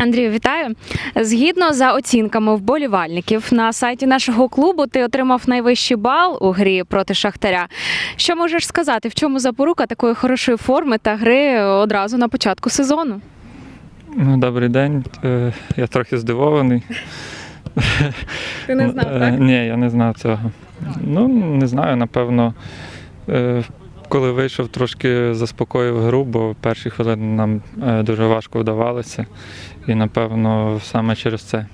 Андрію, вітаю. Згідно за оцінками вболівальників на сайті нашого клубу, ти отримав найвищий бал у грі проти Шахтаря. Що можеш сказати, в чому запорука такої хорошої форми та гри одразу на початку сезону? Ну, добрий день. Е, Я трохи здивований. Ти не знав, Е, так? Ні, я не знав цього. Ну, не знаю, напевно, е, коли вийшов, трошки заспокоїв гру, бо перші хвилини нам е, дуже важко вдавалося. І, напевно, саме через це.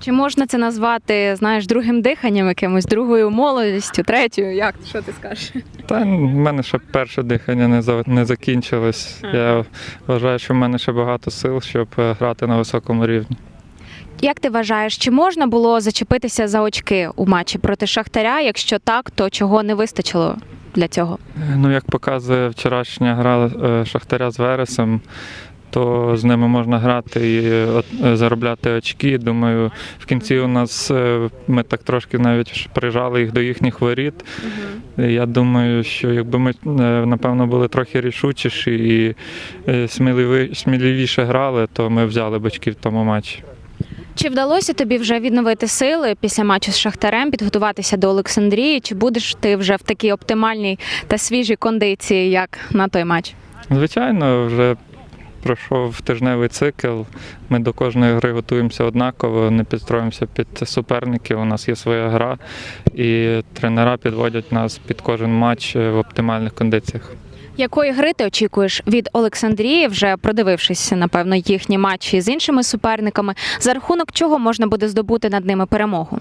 Чи можна це назвати, знаєш, другим диханням якимось, другою молодістю, третьою? Як що ти скажеш? Та в мене ще перше дихання не, за- не закінчилось. Я вважаю, що в мене ще багато сил, щоб е, грати на високому рівні. Як ти вважаєш, чи можна було зачепитися за очки у матчі проти Шахтаря? Якщо так, то чого не вистачило для цього? Ну, як показує вчорашня гра е, Шахтаря з Вересом, то з ними можна грати і е, е, заробляти очки. Думаю, в кінці у нас ми так трошки навіть прижали їх до їхніх воріт. Я думаю, що якби ми напевно були трохи рішучіші і сміливі- сміливіше грали, то ми взяли б очки в тому матчі. Чи вдалося тобі вже відновити сили після матчу з Шахтарем, підготуватися до Олександрії? Чи будеш ти вже в такій оптимальній та свіжій кондиції, як на той матч? Звичайно, вже пройшов тижневий цикл. Ми до кожної гри готуємося однаково, не підстроїмося під суперників. У нас є своя гра, і тренера підводять нас під кожен матч в оптимальних кондиціях. Якої гри ти очікуєш від Олександрії, вже продивившись, напевно, їхні матчі з іншими суперниками, за рахунок чого можна буде здобути над ними перемогу?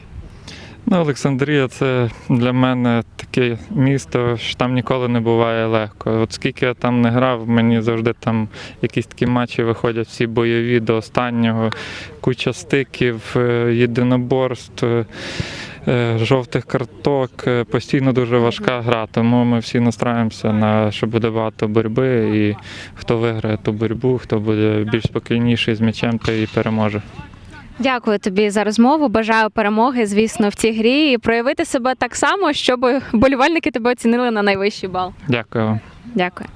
Ну, Олександрія це для мене таке місто, що там ніколи не буває легко. От скільки я там не грав, мені завжди там якісь такі матчі виходять всі бойові до останнього, куча стиків, е, єдиноборств. Е, Жовтих карток, е, постійно дуже важка гра, тому ми всі настраємося на що буде багато боротьби, і хто виграє ту боротьбу, хто буде більш спокійніший з м'ячем, той і переможе. Дякую тобі за розмову. Бажаю перемоги, звісно, в цій грі і проявити себе так само, щоб болівальники тебе оцінили на найвищий бал. Дякую вам. Дякую.